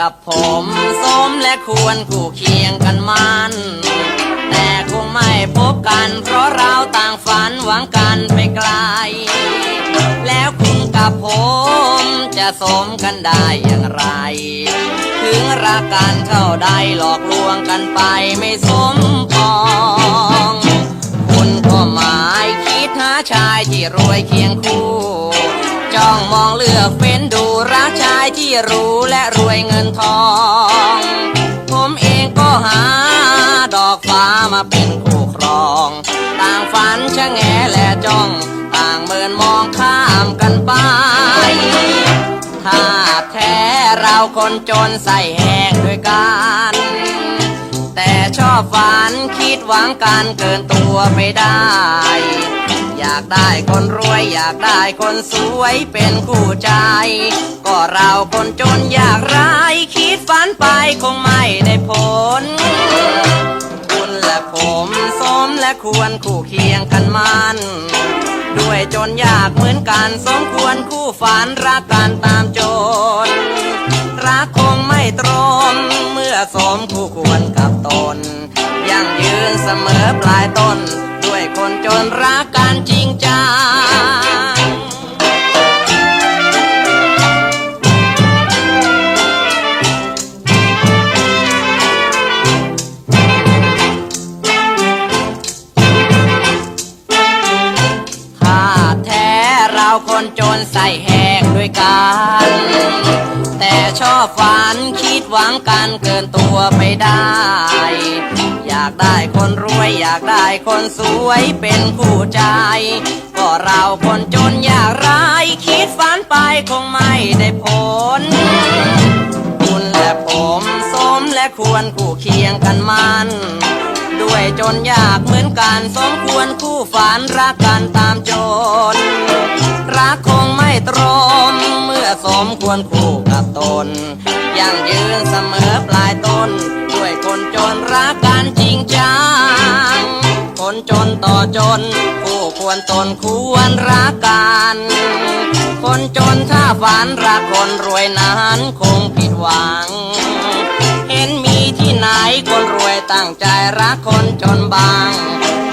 กับผมสมและควรคู่เคียงกันมันแต่คงไม่พบกันเพราะเราต่างฝันหวังกันไปไกล แล้วคุณกับผมจะสมกันได้อย่างไร ถึงรักกันเท่าใดหลอกลวงกันไปไม่สมปองคุณก็หมายคิดหาชายที่รวยเคียงคู่ จ้องมองเลือกเฟ้นดูรักชา ที่รู้และรวยเงินทอง ผมเองก็หาดอกฟ้ามาเป็นคู่ครอง ต่างฝันชะแงและจ้อง ต่างเมินมองข้ามกันไปถ้าแท้เราคนจนใส่แหงด้วยกันแต่ชอบฝันคิดหวังกันเกินตัวไปได้ อยากได้คนรวยอยากได้คนสวยเป็นคู่ใจ ก็เราคนจนอยากร้ายคิดฝันไปคงไม่ได้ผล คุณและผมสมและควรคู่เคียงกันมันด้วยจนอยากเหมือนกันสมควรคู่ฝันรักกันตามโจรรักคงไม่ตรงเมื่อสมคู่ควรกับตน ยังยืนเสมอปลายต้น ด้วยคนจนรักกันจริงจังถ้าแท้เราคนจนใส่แหกด้วยกัน แต่ชอบฝันคิดหวังกันเกินตัวไปได้ อยากได้ คนรวยอยากได้คนสวยเป็นคู่ใจ ก็เราคนจนอยากร้ายคิดฝันไปคงไม่ได้ผล คุณและผมสมและควรคู่เคียงกันมัน ด้วยจนอยากเหมือนกันสมควรคู่ฝันรักกันตามจรรักคงไม่ตรงเมื่อสมควรคู่กับตนยังยืนเสมอปลายต้น ด้วยคนจนรักกันจริงจัง จนต่อจนคู่ควรตนควรรักกันคนจนถ้าฝันรักคนรวยนั้นคงผิดหวัง เห็นมีที่ไหนคนรวยตั้งใจรักคนจนบาง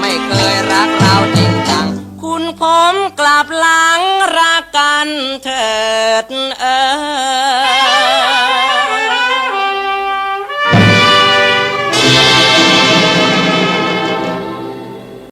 ไม่เคยรักเราจริงจัง คุณผมกลับหลังรักกันเถิดเออ